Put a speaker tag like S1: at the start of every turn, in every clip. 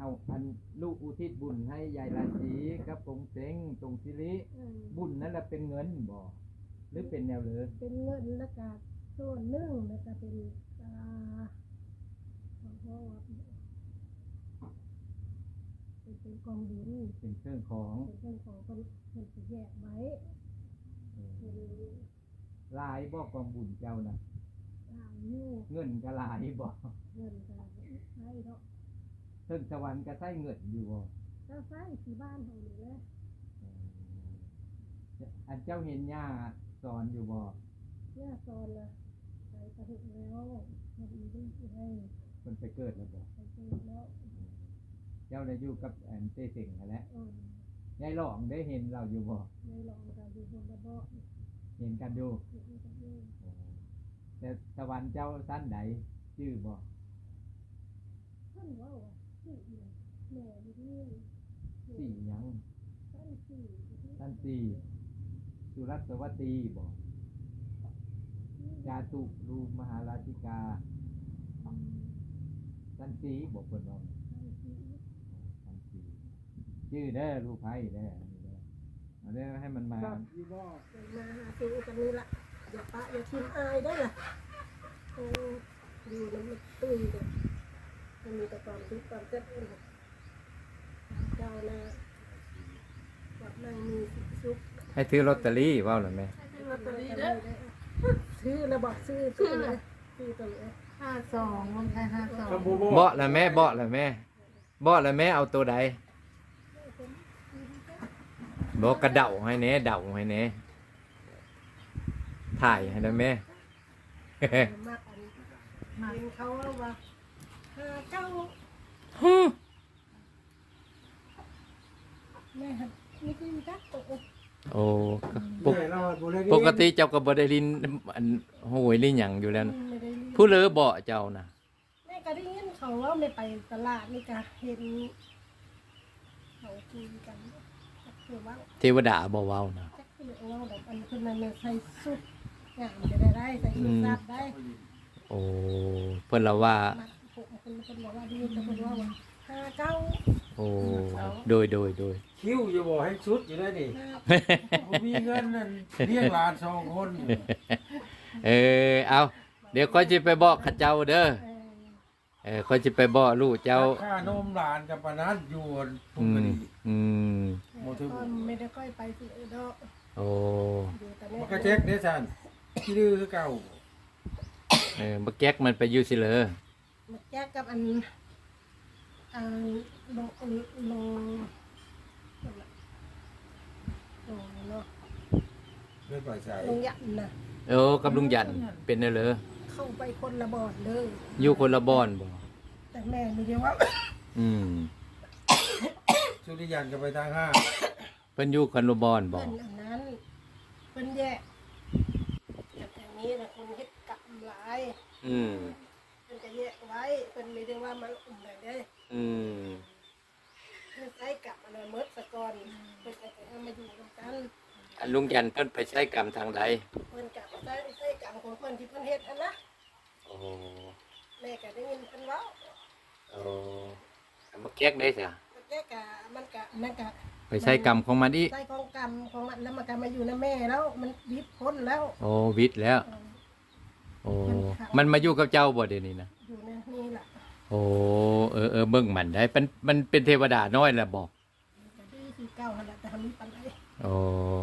S1: เฮาอันลูกอุทิศบุญให้ยายราศีกับปงเต็งตรงศิริ
S2: เออ
S1: บุญนั่นแหละเป็นเงินบ่หรือเป็นแนวเลย
S2: เป็นเงินแล้วก็ส่วนหนึ่งแล้วก็เป็นอ่าของพ่อเป็นเป็นกองดิน
S1: เป็นเครื่องของ
S2: เป็นเรื่องของคนคนสิแยกไว้
S1: เออ
S2: เป็น
S1: หลายบ่กองบุญเจ้านะ
S2: หลายอยู่
S1: เงินก็หลายบ่
S2: เงินก็ใช้เนาะ
S1: เทิงสวรรค์ก็ใช้เงินอยู่บ่
S2: ถ้าใช้ที่บ้านเฮานี่แหละ
S1: เอออันเจ้าเห็นย่าสอนอยู่บ่
S2: เนี่ยซอนนะไปกระถึงแล้วมันดีดีให้
S1: เพิ่นไปเกิดแล้วบ่
S2: ไปเจอแล้ว
S1: เจ้าได้อยู่กับอันเต้เสิงนั่นแหละ
S2: เออยา
S1: ยหลองได้เห็นเราอยู่บ่
S2: ในหลองก็อยู่บนระเบาะ
S1: เห็นกันอยู่
S2: อยู่ที่ตะกี้
S1: แต่สวรรค์เจ้าสั้นใดชื่อบ่
S2: ท่านว่าว่า สี่เนี่ยแม่นี่นี่
S1: สี่หยัง
S2: ท่านสี่
S1: สั้นสี่สุรัสวัตตีบ่จาตุรูมหาราชิกาสั้นสีบ่เพิ่นว่าสั้นสีชื่อเด้อลูกไผ่เด้ออันนี้เด้อเอาเด้อให้มันมา
S2: มาหาซื้อกันนี่ละอย่าปะอย่าทิมอายได้ล่ะโอ้อยู่น้ำมันตุ้ยเลย มันมีแต่ความทุกข์ความเจ็บปวดเจ้านะวัดนั่มีสุข
S1: ให้ถือลอตเตอรี่ว้าหรือแม่
S2: ซื้อลอตเตอรี่เด้อซื้อแล้วบอกซื้อซื้อเลยซื้อตัวเลย
S3: ห้าสองลงท้ายห้าสอง
S1: เบาะละแม่เบาะละแม่เบาะละแม่เอาตัวใดบอกกระเดาให้แหน่เดาให้แหน่ถ่ายให้ได้แม่
S2: มากอันเห็นเขาว่า ห้าเก้าแม่หันนี่คือจักตัว
S1: โอ้ปกปกติเจ้าก็บ่ได้ลินอันโหยลินหยังอยู่แล้วนะ
S2: ไม่ได้
S1: ผู้เลอเบาะเจ้านะ
S2: แม่ก็ได้ยินเขาว่าไม่ไปตลาดนี่ก็เห็นเขาคุยกันจักคือว่า
S1: เทวดาบ่เว้านะ
S2: จักคือว่าแบบอันคนนั้นน่ะใส่สุดงามจะได้ได้ใส่สุดซับได้
S1: โอ้เพิ่นละว่า
S2: มัดผม คนคนบอกว่าดีแต่คนว่าว่าห้าเก้า
S1: โอ้โดยโดยโดย
S4: คิ้วจะบอกให้ชุดอยู่ได้ดิ
S2: ห้า
S4: ผมมีเงินนั่นเลี้ยงหลานสองคน
S1: เออเอาเดี๋ยวค่อยสิไปบอกเขาเจ้าเด้อ
S2: เออ
S1: เออค่อยสิไปบอกลูกเจ้า
S4: ค่านมหลานกับปานัดอยู่พุ่
S1: อื
S4: งกะ
S1: ม
S4: ดี
S1: อืม
S4: โมทึบ
S2: ก็ไม่ได้ค่อยไปสิเออดอก
S1: โอ้
S2: อยู่แต่แม่
S4: มันก็เช็คเด้สันที่ดื้อคือเก่า
S1: เออบักแก๊กมันไปอยู่สิเลย
S2: มา แยกกับอันอันลงลงลงลงเนาะ
S4: ไม่ปล่อยใส่
S2: ลงยันนะ
S1: โอ้กับลุงยันเป็นเด้อเลย
S2: เข้าไปคนละบอดเด้อ
S1: อยู่คนละบ่อนบ่
S2: แต่แม่มีเดียวว่า
S1: อืม
S4: สุริยันก็ไปทางห้า
S1: เพิ่นอยู่คนละบ่อนบ่
S2: เพิ่นอันนั้นเพิ่นแยกแต่นี้นะคนเฮ็ดกรรมหลาย
S1: อืม
S2: เพิ่นจะ แยกไว้เพิ่นมีเดียวว่ามันอุ่มได้เด้อ
S1: อืม
S2: เพิ่นใช้กรรมอันนั้นหมดสะก่อนเพิ่นก็จะเอามาอยู่กันกัน
S1: อันลุงยันเพิ่นไปใช้กรรมทางใด
S2: เพิ่นกรรมใช้ใช้กรรมของเพิ่นที่เพิ่นเฮ็ดอันนะ
S1: โอ้
S2: แม่ก็ได้ยินเพิ่นเว้า
S1: โอ้บักแก๊กได้ซะ
S2: แต่แกกะมันกะนั่นกะ
S1: ไปใช้กรรมของมันอีก
S2: ใส่ของกรรมของมันแล้วมันก็มาอยู่ในแม่แล้วมันวิทย์พ้นแล้ว
S1: โอ้วิทย์แล้วโอ้มันมาอยู่กับเจ้าบ่เดี๋ยวนี้นะ
S2: อยู่ในนี่แหละ
S1: โอ้เออเออเบิ่งมันได้เป็นมันเป็นเทวดาน้อยแหละบอก
S2: ก็ดีคือเก่าหั่นล่ะแต่ทำนี้ปันได
S1: โอ้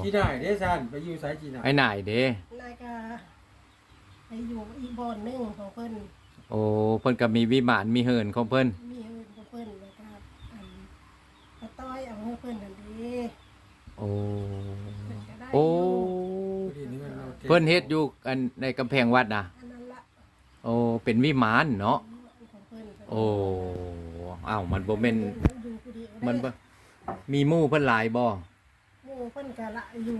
S4: ที่ได้เด้สันไปอยู่สายจีน่า
S1: ไอ้นายเด้
S2: นายก็ไปอยู่อีกบ่อนหนึงของเพิ่น
S1: โอ้เพิ่นก็มีวิมานมีเหินของเพิ่น
S2: มีเอิ้นของเพิ่นแล้วก็อันกระต้อยเอาให้เพิ่นนั่นเด้
S1: โอ้
S2: เพิ่นก็ได้
S1: โอ้
S4: พอดีนี่มันราก็บ
S1: เพิ่นเฮ็ดอยู่อันในกำแพงวัดน่ะ
S2: อันนั้นละ
S1: โอ้เป็นวิมานเนาะ
S2: ของเพิ่น
S1: โอ้อ้าวมันบ่แม่น
S2: อยู่ผู้เดียว
S1: มัน
S2: ได้
S1: บ่มีหมู่เพิ่นหลายบ่
S2: หมู่เพิ่นก็ละอยู่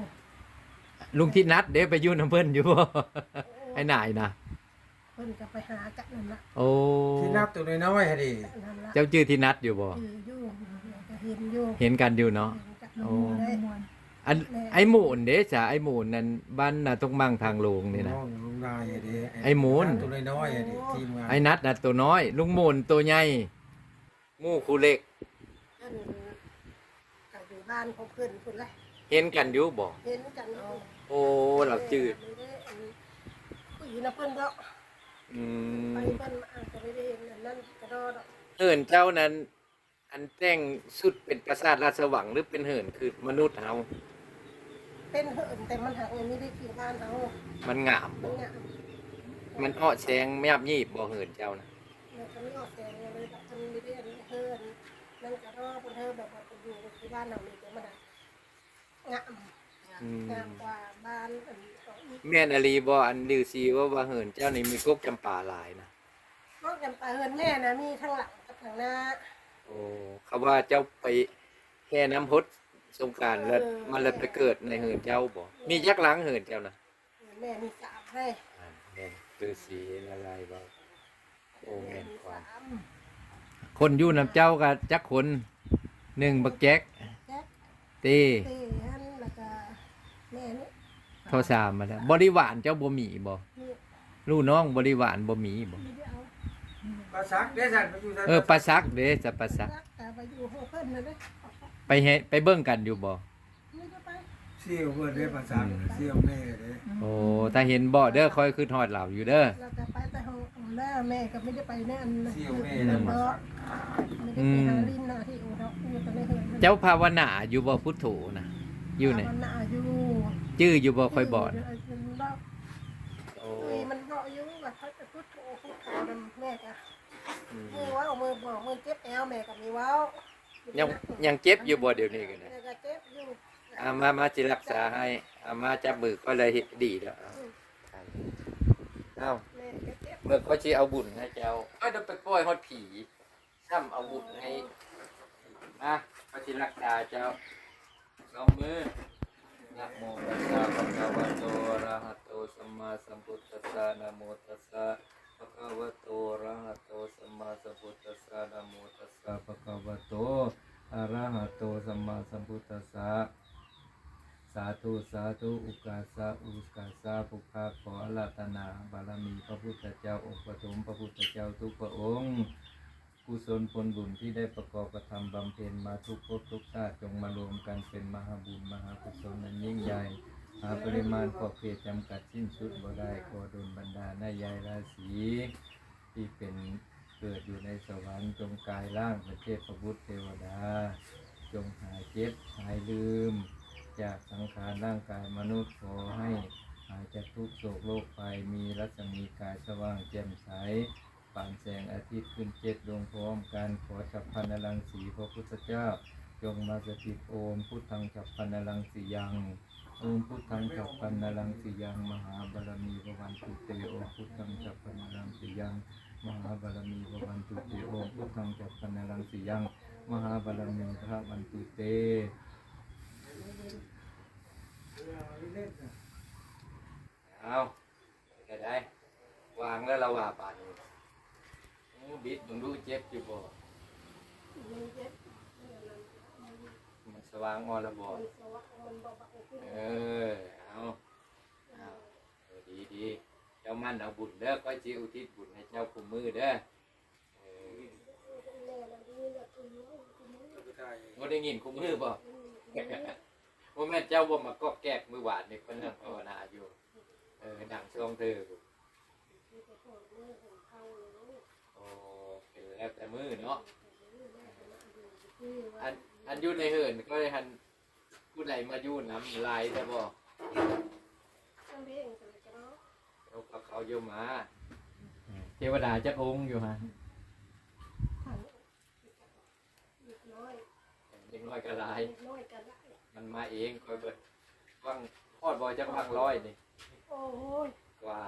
S1: ลุงที่นัดเด้ไปอยู่นํเพิ่นอยู่บ่ไอ้นายนะ
S2: เพิ่นก็ไปหากันนั่นละ
S1: โอ้
S4: ที่นับตัวน้อยๆฮะดิ
S2: อันนั้นละ
S1: เจ้าชื่อที่นัดอยู่บ่
S2: คืออยู่ก็เห็นอยู่
S1: เห็นกันอยู่เนาะ
S2: เห็นกับ
S1: โอ้
S2: หมู่เลย
S1: อันไอ้หมูนเด้จ้ะไอ้หมูนนั่นบ้านน่ะต้องมั่งทางลงนี่นะ
S4: น้องลุงนายฮะดิ
S1: ไอ้หมูน
S4: ตัวน้อยๆฮะดิทีมงาน
S1: ไอ้นัดน่ะตัวน้อย ลุงหมูนตัวใหญ่หมู่คู่เล็ก
S2: เพิ่นก็อยู่บ้านของเพิ่นพุ่นแหละ
S1: เห็นกันอยู่บ่
S2: เห็นกันเอา
S1: โอ้เราจืด
S2: ผู้หญิงนะเพิ่นก็
S1: อืม
S2: ไปเพิ่นอาจจะไม่ได้เห็นอันนั้นกระโดดอก
S1: เหินเจ้านั้น อันแต่งสุดเป็นปราสาทราชวังหรือเป็นเหินคือมนุษย์เฮา
S2: เป็นเหินแต่มันหักไม่ได้ขี่บ้านเอา
S1: มันงาม
S2: มั
S1: บ่
S2: นเนี่ย
S1: มันอ้อแสงแมบยีบบ่เหินเจ้านะ
S2: มันก็ไม่ออกแสงเลยแบบมันไม่ได้อันนี้เฮินนั่นกระโดดเพิ่นเฮินแบบว่าอยู่ที่บ้านเราเลยแต่มันอะงาม
S1: อืม
S2: งามกว่าบ้านอันนี้ของอีก
S1: แม่นอลีบ่อันลือซีว่าว่าเหินเจ้านี่มีกกจำปาหลายนะ
S2: นอกจากเฮินแม่นะมีทั้งหลังกับทางหน้า
S1: โอ้เขาว่าเจ้าไปแค่น้ำพด สงกรารแล้ว
S2: เออ
S1: มันเลยไปเกิดในเหินเจ้าบ่มียักษ์ล้างเหินเจ้านะ
S2: เฮินแม่มีสามให้
S1: อ่าแม่นลือซีละลายบ่โอ้แม่น
S2: มี
S1: ความ
S2: สาม
S1: คนอยู่น้ำเจ้าก็จักคนหนึ่งบักแจ็ค
S2: แจ๊ค
S1: ตี
S2: เต้ฮันแล้วก็แม่นี่
S1: โทรสามมาแล้วบริวารเจ้าบ่มีบ่
S2: นี่
S1: ลูกน้องบริวารบ่มีบ่
S2: ไม่ได้เอา
S4: ปลาซักเด้สันไปอยู่ไส
S1: เออปลาซักเด้จะปลาซัก
S2: รักแต่ไปอยู่ห้องเพิ่นเลยเด้อ
S1: ไป เฮ็ดไปเบิ่งกันอยู่บ่
S2: ไม่ได้ไป
S4: เสี่ยวเพิ่นเด้ปลาซักเสี่ยวแม่เด้
S1: โอ้ถ้าเห็นบ่เด้อคอยคือทอดเหล่าอยู่เด้อ
S2: เราจะไปแต่ห้องเอาหน้าแม่ก็ไม่ได้ไปแน่นนะ
S4: เสี่ยวแม่
S2: เนา
S4: เด้ปลาซัก
S2: ไม่ได้ไปหาลินนาที่อู่เนาะอยู่ตอนนี้เฮิน
S1: เจ้าภาวนาอยู่บ่พุทโธนะอยู่ไหน
S2: มันน่ะอยู่
S1: ชื่ออยู่บ่ค่อยบ่นะ
S2: เดี๋ยวมันเล่า
S1: โอ้
S2: เอ้ยมันเบาอยู่ว่าเขาจะพูดโถพูดโถนำแม่ก็มือว่าเอามือบอกมือเจ็บแอวแม่ก็มีเว้า
S1: ยั
S2: ยัง
S1: ยังเจ็บอยู่บ่เดี๋ยวนี้กันนะ
S2: แม่ก็เจ็บอยู่
S1: อามามาสิรักษาให้อามาจับมือก็เลยเฮ็ดดีแล้วเอาเอ้า
S2: แม่ก็เจ็บ
S1: เมื่อเขาสิเอาบุญให้เจ้าก็จะไปปล่อยฮอดผีซ้ำเอาบุญให้มาเขาสิรักษาเจ้าสองมือ นะโมตัสสะภะคะวะโตอะระหะโตสัมมาสัมพุทธัสสะนะโมตัสสะ ภะคะวะโตอะระหะโตสัมมาสัมพุทธัสสะนะโมตัสสะภะคะวะโตอะระหะโตสัมมาสัมพุทธัสสะสาธุสาธุอุกาสะอุกาสะภุคาขออาราธนาบารมีพระพุทธเจ้าองค์ปฐมพระพุทธเจ้าทุกพระองค์กุศลผลบุญที่ได้ประกอบกระทำบำเพ็ญมาทุกภพทุกชาติจงมารวมกันเป็นมหาบุญมหากุศลนั้นยิ่งใหญ่ หาปริมาณขอบเขตจำกัดสิ้นสุดบ่ได้ขอดลบรรดาหน้ายายราศีที่เป็นเกิดอยู่ในสวรรค์จงกายร่างประเทศพระพุทธเทวดา จงหายเจ็บหายลืม จากสังขารร่างกายมนุษย์ขอให้หายจากทุกโศกโรคภัยมีรัศมีกายสว่างแจ่มใสปานแสงอาทิตย์ขึ้นเจ็ดดวงพร้อมกันขอฉับพันนลังสีพระพุทธเจ้า จงมาสถิตโอมพุทธังฉับพันนลังสียัง โอมพุทธังฉับพันนลังสียังมหาบารมีพระวันตุเตโอมพุทธังฉับพันนลังสียังมหาบารมีพระวันตุเตโอมพุทธังฉับพันนลังสียังมหาบารมีพระวันตุเตเอาได้ได้ วางแล้วเราว่าป่านนี้โอ้บิดมึงดูเจ็บอยู่บ่
S2: มันเจ็บ
S1: มันส ว่างอ่อนและบ่
S2: มันสว่างมันเบาๆขึ้น
S1: เออเอาเอาเออดีดีเจ้ามันเอาบุญเด้อก็จิอุทิศบุญให้เจ้าคุมมือเด้อเออ
S2: แม่เราดีแบบคุณน้องคุณน้อง
S1: บ่ได้ยินคุมมือบ่ว่าแม่นเจ้าบ่มากอกแกกมือหวานนี่เพิ่นนั่งภาวนาอยู่ เออดังช่วงเธออยู่โอ้เป็นแล้วแต่มือเนาะอัน อันอยู่ในเหินก็เลยหันผู้ใดมาอยู่น้ำลายได้บ่
S2: ต้องเลี้ยงกันเลยก็เนาะ
S1: เขากับเขาโยมมา เทวดาจะองค์อยู่ฮะ
S2: ถังเล็กน้อย
S1: เด็กน้อยก็ลาย
S2: เล็กน้อยกันได้
S1: มันมาเองคอยเบิดฟังพอดบอยจักฟังร้อยนี่
S2: โอ้ย
S1: กว่า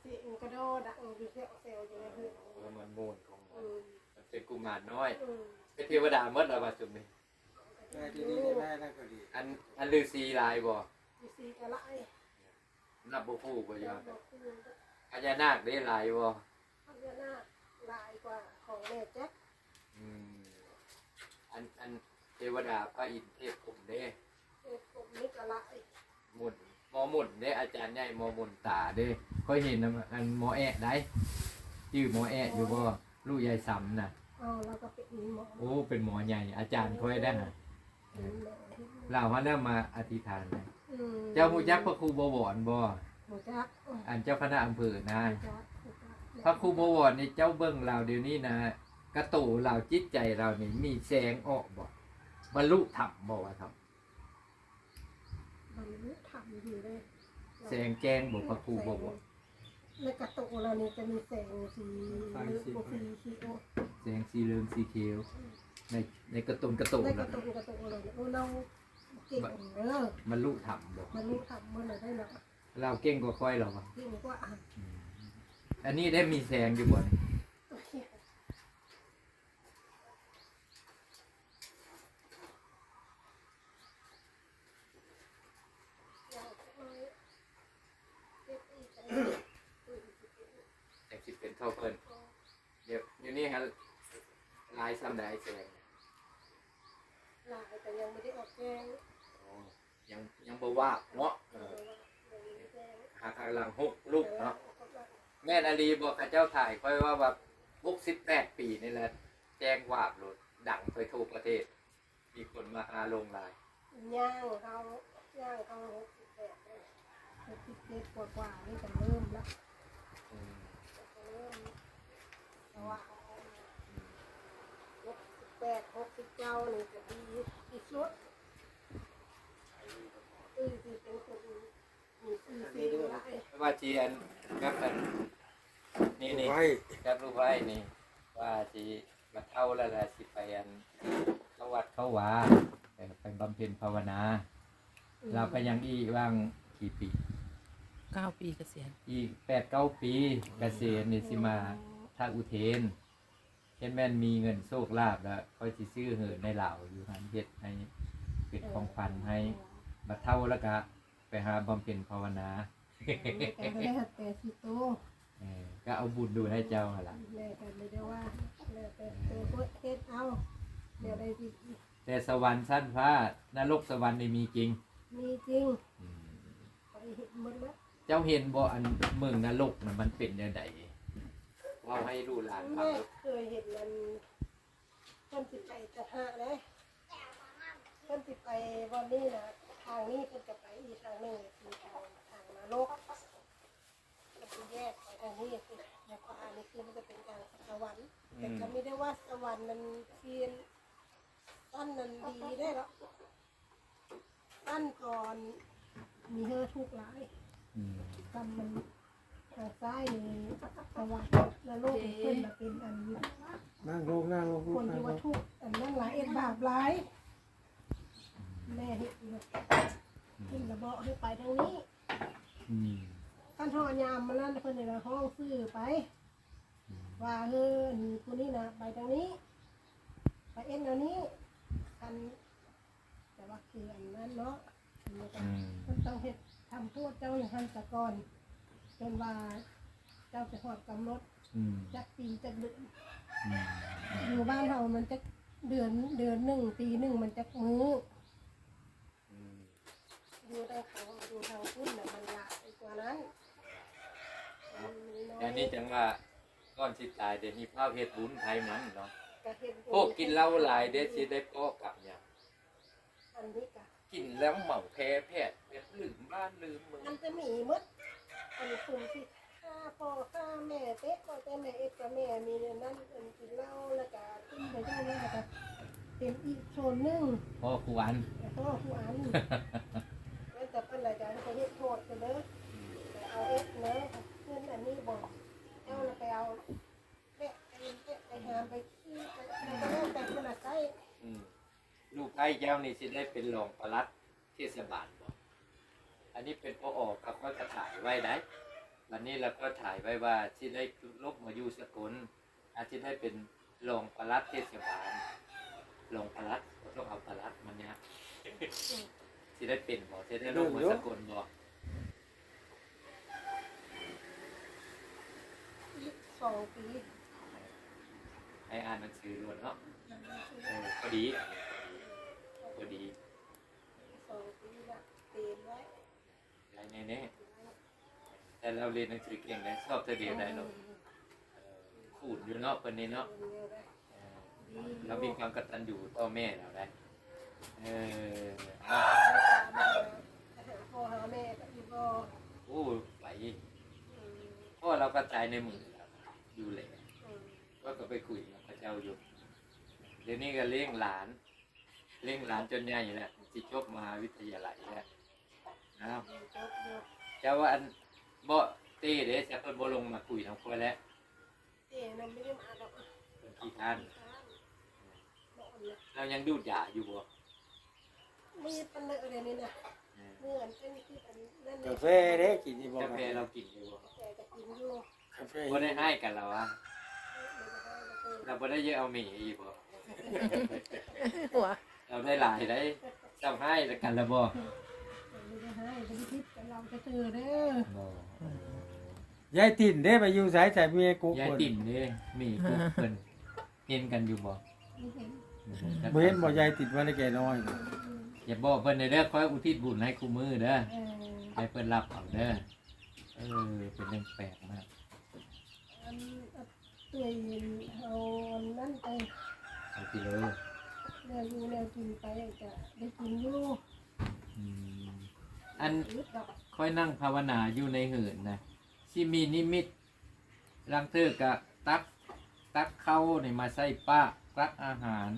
S2: เสียงกระโดดดังอยู่เสียงเซลอยู่ในหื้อ
S1: เออมันมูนของมัน
S2: อืม
S1: มันเป็นกุมารน้อย
S2: อืม
S1: เป็นเทวดาเมื่อไรมาจุดนี้
S4: แม่ที่นี่แม่นั่นก็ดี
S1: อันอันลือซีลายบ่
S2: มีสีกระไล่
S1: นับบ่คู่บ่ยอม
S2: บอกคือ
S1: พญานาคได้ลายบ่
S2: พญานาคลายกว่าของแม่แจ๊ค
S1: อืมอันอันเทวดาพระอินทร์เทพผมเด้
S2: เอ็ดผมนี่กระไล่
S1: หมุนหมอหมุนเด้อาจารย์ใหญ่หมอหมุนตาเด้ค่อยเห็นนะอันหมอแอะได้ชื่อหมอแอะอยู่บ่ลูกยายซ้ำน่ะ
S2: เอาเราก็เป็นหมอ
S1: โอ้เป็นหมอใหญ่อาจารย์ค่อยได้ฮะ
S2: เป็นหมอ
S1: เราว่าเริ่มมาอธิษฐานเลย
S2: อืม
S1: เจ้าผู้จักพระครูบวรบ่
S2: หมอจัก
S1: อันเจ้าคณะอำเภอนะ
S2: หมอจักหมอจัก
S1: พระครูบวรนี่เจ้าเบิ่งเราเดี๋ยวนี้นะกระตูเราจิตใจเรานี่มีแสงออกบ่บรรลุธรรมบ่ว่าครับ
S2: มันรู้ทำอยู่เลย
S1: แสงแจ้งบ่พระครูบวร
S2: ในกระตุกเรานี่จะมีแสงสีเหลืองสีสีโอ
S1: แสงสีเหลืองสีเขียว ในในกระตุนกระตู
S2: ในก
S1: แล้
S2: ระ
S1: ว
S2: ตุกกระตุกเราเนี่ยโอ้เราเก่งเด้อบ
S1: รรลุธรรมบ่
S2: มันรู้ทำมันได้เนาะ
S1: เราเก่งกว่าค่อยเราบ่
S2: เก่งกว่าอ่าน
S1: อันนี้ได้มีแสงอยู่บ่นี่
S2: โอเคอยากจะเลยเก็บอีกอันนี้
S1: แต่สิเป็นเท่าเพิ่นเดี๋ยวอยู่นี่ฮะลายซ้ำได้แสง
S2: ลายแต่ยังไม่ได้ออก แกง
S1: อ๋อยังยังบ่ว่าบเนาะเออหาทางหลังหกลูกเนาะแม่นาลีบอกข้าเจ้าถ่ายค่อยว่าแบบบุกสิบแปดปีนี่แหละแจ้งวาบรถดังไปทั่วประเทศ มีคนมาหาลงลาย
S2: ย่างเขาย่างเขาหกสิบแปดเลยหกสิบเจ็ดกว่ากว่านี่จะเริ่มแล้ว
S1: อืม
S2: จะเริ่มแต่ว่าหกสิบแปดหกสิบเก้านี่จะดีที่สุดอือที่เป็นคนมีชื่อเสียงหลาย
S1: ไม่ว่า จีอันกับอันนี่นี่
S4: ไว้
S1: กับลูกไว้นี่ ว่าจีมาเท่าแล้วแหละสิไปอันเข้าวัดเข้าวาไปไปบำเพ็ญภาวนา เราก็ยังอีกว่างกี่ปี
S3: เก้าปีเกษียณ
S1: อีกแปดเก้าปีเกษียณนี่สิมาทางอุเทนเช่นแม่นมีเงินโชคลาภแล้วค่อยสิซื้อเหินในเหล่าอยู่หันเฮ็ดให้เป็นของขวัญให้บัดเท่าแล้วก็ไปหาบำเพ็ญภาวนา
S2: แต่ไม่ได้หัดแต่สิโต
S1: เออก็เอาบุญดูให้เจ้าหั่นล่ะ
S2: แม่กันไม่ได้ว่าแล้วแต่ตัวก็เฮ็ดเอาเดี๋ยวได้ดี
S1: แต่สวรรค์ชั้นฟ้านรกสวรรค์นี่มีจริง
S2: มีจริงไปเห็นหมดแล้ว
S1: เจ้าเห็นบ่อันเมืองนรกน่ะมันเป็นยังไงเว่าให้ลูกหลานฟัง
S2: แม่
S1: ดู
S2: เคยเห็นมันเพิ่นสิไปจะหาเลยเพิ่นสิไปวันนี้นะทางนี้เพิ่นจะไปอีกทางหนึงคือทาง ทางนรกมันจะแยกไปทางนี้คือในขวานี่คือมันจะเป็นทางสวรรค์แต่ก็ไม่ได้ว่าสวรรค์มันเพียนตั้นนั้นดีได้หรอกตั้นก่อนมีเธอทุกข์หลาย
S1: อืม
S2: กรรมมันทางซ้ายนี่สวรรค์นรกขึ้นมาเป็นอัน
S4: นั่งลงนั่งลง
S2: คน
S4: นั่
S2: ที่
S4: งล
S2: ว่างทุกข์อันนั้นหลายเอ็ดบาปหลายแม่เห็นอยู่ขึ้นระเบาะให้ไปทางนี้
S1: อืม
S2: ท่านทอยามมานั่นเพิ่นในละห้องซื้อไป ว่าเออนี่คนนี้นะไปทางนี้ ไปเอ็นอันนี้อันแต่ว่าคืออันนั้นเนาะอันนี้ก็
S1: อืม
S2: มันต้องเฮ็ดทำโทษเจ้าอย่างทันตะกอนจนว่าเจ้าจะหอดกำหนด
S1: อืม
S2: จักปีจักเดือน
S1: อืม
S2: อยู่บ้านเฮามันจะเดือนเดือนหนึ่งปีหนึ่งมันจะมือ
S1: อืม
S2: อยู่ทางเขาอยู่ทางพุ่นน่ะมันหลายกว่านั้นมันมี น้อย
S1: อันนี้จังว่าก่อนสิตายเดี๋ยวมีภาพเฮ็ดบุญไทยมันเนาะ
S2: ก็เฮ็ดบุญ
S1: พวกกินเหล้าหลายเดี๋ยวสิได้พ่อกับเนี่ย
S2: อันนี้ก็
S1: กินแล้วเหมาแพ้แพทย์แบบลืมบ้านลืมเมือง
S2: มันจะมีหมดอันคุณที่ฆ่าพ่อฆ่าแม่เต๊ะว่าแต่แม่เอ็ดกับแม่มีอันนั้นอันกินเหล้าแล้วก็ขึ้นไปได้แล้วก็เป็นอีกโซนหนึง
S1: พ่อครูอัน
S2: แต่พ่อผู้อันแล้วแต่เป็นอะไรจะให้เขาเฮ็ดโทษไปเลยแต่เอาเอ็ดเนอะเพื่อนอันนี้บอก เอาแล้วไปเอาแม่ไปเอ็ดไปหามไปขี้ไปแล้วก็แล้วแต่คนละไส้
S1: อืมลูกไอ้แก้วนี่สิได้เป็นรองปลัดเทศบาลบ่อันนี้เป็นพอออกครับก็จะถ่ายไว้ได้วันนี้เราก็ถ่ายไว้ว่าสิได้ลบมาอยู่สกลอาจจะได้เป็นรองปลัดเทศบาลรองปลัดบ่ต้องเอาปลัดมันเนี่ยสิได้เป็นบ่สิได้ลงมาสกลบ่
S2: สองปี
S1: ให้อ่านหนังสือล้วนเนาะเออพอดีพอดี
S2: สองปีละเต็มไว้
S1: ได้แน่ๆแต่เราเรียนหนังสือเก่งได้สอบเทอเดียวได้หรอกเออขูดอยู่เนาะคนนี้เนาะ
S2: เต็มเดียวได้
S1: เออเรามีความกตัญญูต่อแม่เราได้เออเอา
S2: พ่อหาแม่ก็อยู่บ่
S1: โอ้ไหลเพราะเรากระจายในมือ เราอยู่เลยก็ก็ไปคุยกับพระเจ้าอยู่เดี๋ยวนี้ก็เลี้ยงหลาน เลี้ยงหลานจนใหญ่แล้วสิจบมหาวิทยาลัยแล้วอ้าวเจ้าว่าอันบ่เต้เด้จะเพิ่นบ่ลงมาคุยทั้งคนแล้ว
S2: เอ๋นั่นไม่ได้มาดอก
S1: เพิ่นขี้ท่าน
S2: นอนเลย
S1: เรายังดูดยาอยู่บ่
S2: มีปันเลยอะไรนี่นะ
S1: เออ
S2: เมื่อนเป็นที่อันนั่น
S4: กาแฟเด้กินที่บ่
S1: กาแฟเรากินอยู่บ่
S2: แกจะกินอยู่
S4: กาแฟ
S1: บ่ได้ให้กันแล้ววะเราบ่ได้เยอะเอาหมี่อีกบ่
S3: หัว
S1: เราได้หลายได้จำให้แล้วกันแล้วบ่
S2: ไม่ได้ให้ไม่ได้คิดแต่เราจะเจอเด้อยา
S4: ยติ่นเด้ไปอยู่สายใส่เมียกู
S1: ยาย
S4: คน
S1: ติ่มเด้หมี่คุกเพิ่นเห็นกันอยู่บ่
S2: ไม่เห็น
S4: บ่เห็นบ่ยายติดว่าได้แก่น้อย
S1: อย่าบอกเพิ่นเด้อคอยอุทิศบุญให้คู่มือเด้อ
S2: เออ
S1: ให้เพิ่นรับเอาเด้อเออเป็นเรื่องแปลกมาก
S2: อันตัวเย็นเอานั่นไป
S1: เอากิโล
S2: แนวอยู่แนวกินไปจะได้กินอยู่
S1: อืมอัน
S2: อึดดอก
S1: ค่อยนั่งภาวนาอยู่ในเหินนะสิมีนิมิตลังเทอกะตักตักเข้านี่มาใส่ป้าตักอาหาร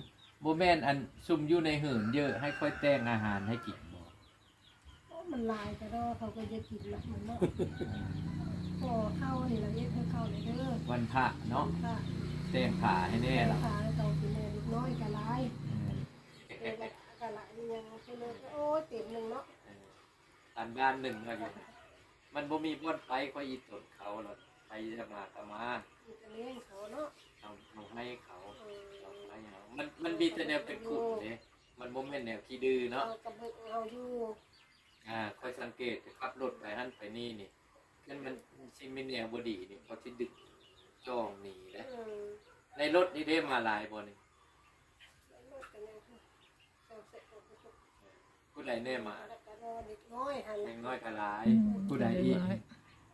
S1: โบแมนอันซุ่มอยู่ในเหินเยอะให้ค่อยแต่งอาหารให้กินบ่
S2: มันลายแต่ดอเขาก็จะกินละมันเนาะ พอเข้านี่ละเอ็ดให้เข้าเลยเด้อ
S1: วันพระเนาะ
S2: ค่ะ
S1: แต่งขาให้แน่
S2: แม่
S1: ล่ะ
S2: ขาเขากินแม่ลูกน้อยกะลาย
S1: อืม
S2: เออกะกะลายนี่ยังเพิ่นเลยโอ้ยเต็มหนึงเนาะ
S1: ตันบ้านหนึ่งมาอยู่มันบ่มีบ่อนไปค่อยอีตนเขาหรอกไปจะมากะมา
S2: มันจะเลี้ยงเขาเนาะ
S1: เอาเอาให้เขา
S2: เออ
S1: เอาให้เขามันมันมีแต่แนวเป็นขุดเด้มันบ่แม่นแนวขี้ดื้อเนาะ
S2: เอากระเบิกเอาอยู่
S1: อ่าค่อยสังเกตขับรถไปหั่นไปนี่นี่ นั่นมันสิมีแนวบ่ดีนี่เขาสิดึกจ้องหนีนะ
S2: เออ
S1: ในรถนี่ได้มาหลายบ่นี่
S2: แล้วมันก็ยังเอาเสร็จเอาไปทุก
S1: ผู้ใดแน่มา
S2: แล้วก็รอเด็กน้อยหัน
S1: เล็กน้อยก็หลาย ผู้ใดอีก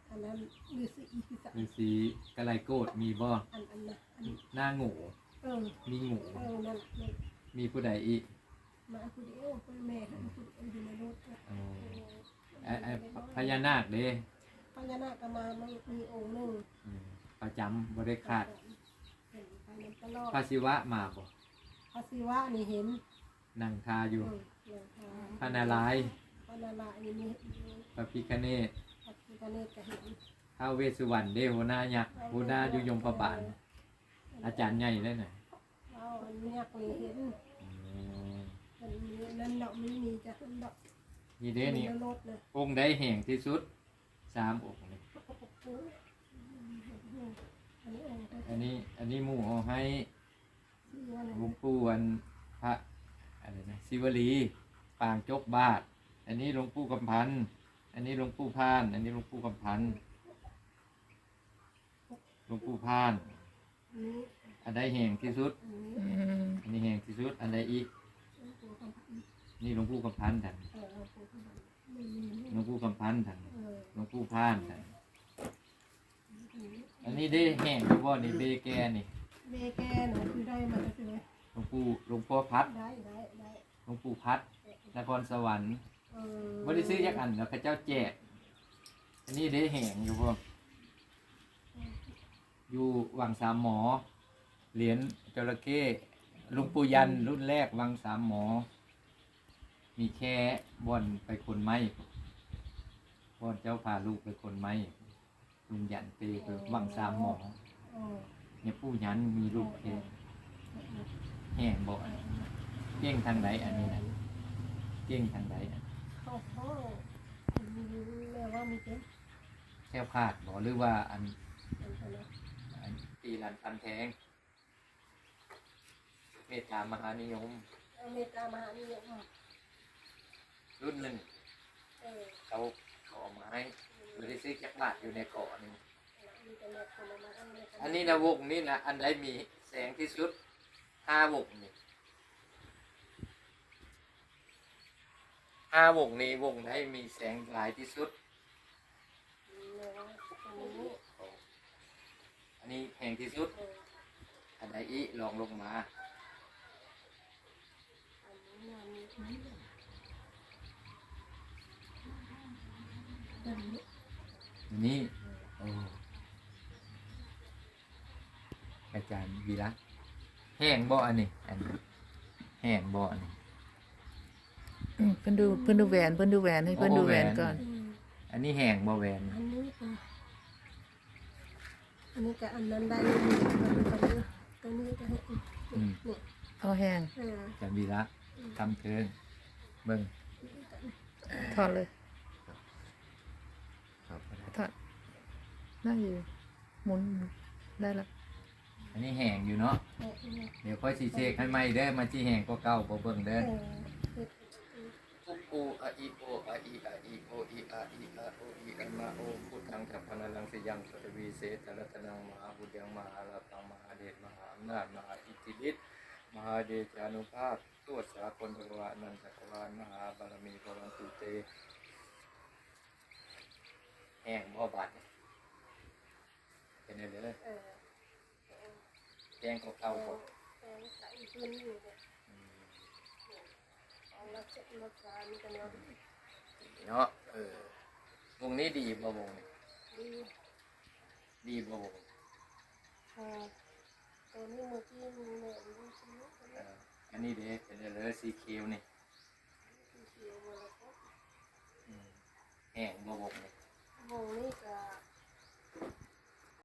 S2: อันนั้นฤาษีอีกที่สัก
S1: ฤาษีกะไลโกดมีบ่
S2: อันอันนะอัน
S1: หน้างู
S2: เออ
S1: มีงู
S2: เออนั่นนั่น
S1: มีผู้ใดอีก
S2: มาผู้เดียวคนแม่ให้ผู้เดียวอยู่ในรถนะ
S1: อ๋อไอ้ไอ้พญานาคเด้
S2: พญานาคก็มาไม่มีองค์หนึ่ง
S1: อืมประจำบ่ได้ขาด
S2: เห็นไปนั้นตลอด
S1: พระศิวะมาบ่
S2: พระศิวะนี่เห็น
S1: นั่งทาอยู่
S2: เออเรื่องทาง
S1: พระนารายณ์
S2: พระนารายณ์นี่มี
S1: พระพิคเนศ
S2: พระพิฆเนศก็เห็น
S1: ท้าวเวสสุวรรณเด้หัวหน้ายักษ์หัวหน้าอยู่ยมพบาล อาจารย์ใหญ่เลยน่ะ
S2: เอาอันเนี้ยก็เห็น
S1: อืม
S2: มันมีนั่นดอกไม่มีจะขึ้นดอก
S1: นี่เด้นี่
S2: ในรถเลย
S1: องค์ใดแห่งที่สุด สามองค์นี่
S2: อันนี้องค์
S1: อันนี้อันนี้หมู่เอาให้
S2: ที่ว่าอะไร
S1: หลวงปู่วันพระอะไรนะศิวลีปางจกบาท อันนี้หลวงปู่กำพันธ์อันนี้หลวงปู่พาน อันนี้หลวงปู่กำพันธ์หลวงปู่พาน
S2: อันนี้
S1: อันใดแห่งที่สุด
S2: อันนี้
S3: อืม
S1: อันนี้แห่งที่สุด อันใดอีก
S2: องค์ปู่คำพันธ์
S1: นี่หลวงปู่กำพันธ์ท่า น
S2: เออองค์ปู่คำพันธ์ไม่มี
S1: หลวงปู่กำพันธ์ท่าน
S2: เออ
S1: หลวงปู่พานท่าน
S2: อันนี้
S1: อันนี้ได้แห่งอยู่บ่นี่เบแกนี่
S2: เบแกหนูคือได้มาจะเลย
S1: หลวงปู่หลวงพ่อพัด
S2: ได้ได้ได้
S1: หลวงปู่พัดนครสวรรค์
S2: เออ
S1: บ่ได้ซื้อยักอันแล้วพระเจ้าแจกอันนี้ได้แห่งอยู่บ่อยู่วังสามหมอ เหรียญจระเข้หลุงปู่ยันรุ่นแรกวังสามหมอ มีแค่บ่อนไปคนไม้บ่อนเจ้าพาลูกไปคนไม้ลุงยันเตไปวังสามหมอ
S2: เออ
S1: เนี่ยปู่ยันมีลูกแค่แห่งบ่อนเก่งทางไหนอันนี้นะเก่งทางไหนอัน
S2: เข้าห้องมีแม่ว่ามีเต็ม
S1: แค่พลาดบ่หรือว่าอัน
S2: อันนั้น
S1: อันตีลันฟันแทงเมตตามหานิยม
S2: อเมริกามานี่เยอะมาก
S1: รุ่นหนึ่ง
S2: เขา
S1: เขาเอามาให้บริซื้แจ็กรบาทอยู่ในเกาะนึ่
S2: มีอันนี้
S1: นะวงนี่นะอันไหนมีแสงที่สุดห้าวงนี่ห้าวงนี้วงไหนมีแสงหลายที่สุด อันนี้แพงที่สุด
S2: อั
S1: นไหนอีลองลงมา
S2: อัน
S1: นี้ โอ้อาจารย์วีระแห้งบ่อันนี้อันนี้แห้งบ่อันนี้
S3: อืมเพิ่นดูเพิ่นดูแหวนเพิ่นดูแหวนให้เพิ่นดูแหวนก่อน
S2: อืม
S1: อันนี้แห้งบ่แหวน
S2: อันนี้ก็อันนี้ก็อันนั้นได้อยู่ตัวนี้ก็ให้นี่
S3: เอาแห้ง
S2: เออ
S1: อาจารย์วีระทำเทิงเบิ่ง
S3: ถอดเลย
S1: ครับ
S3: ถอด น่าอยู่หมุนได้ละ
S1: อันนี้แห้งอยู่เนาะ
S2: เออเออ
S1: เดี๋ยวค่อยสิเช็คให้ใหม่เด้อมันสิแห้งกว่าเก่าบ่เบิ่งเด้อ
S2: เออเออ
S1: อุโออะอีโออะอีอะอีโออีอะอีอะโออีอะมาโอพุทธังกัปปะนังสิยังสตวีเสตรัตนังมหาบุญยังมหาลาตังมหาเดชมหาอำนาจมหาอิทธิฤทธิ์มหาเดชานุภาพตัวสากลภควานันตจักรวาลมหาบารมีพลังตุเตแห้งบ่บาด เนี่ยเป็นไงเด้อ
S2: เออ
S1: แห้งกว่าเก่าบ่
S2: แปลงใส่ขึ้นอยู่เนี่ย
S1: อืม
S2: เอาละเจ็ดละสามกันเนาะ
S1: เนาะเออวงนี้ดีบ่วงนี้
S2: ดี
S1: ดีบ่วง
S2: เออตัวนี้เมื่อกี้มีเหนือมีชิ้นนี้
S1: เอออันนี้เด้เป็นเลยสีเขียวนี่
S2: เขียวมาแล้วก็
S1: อืมแห้งบ่วงนี่
S2: วงนี้ก็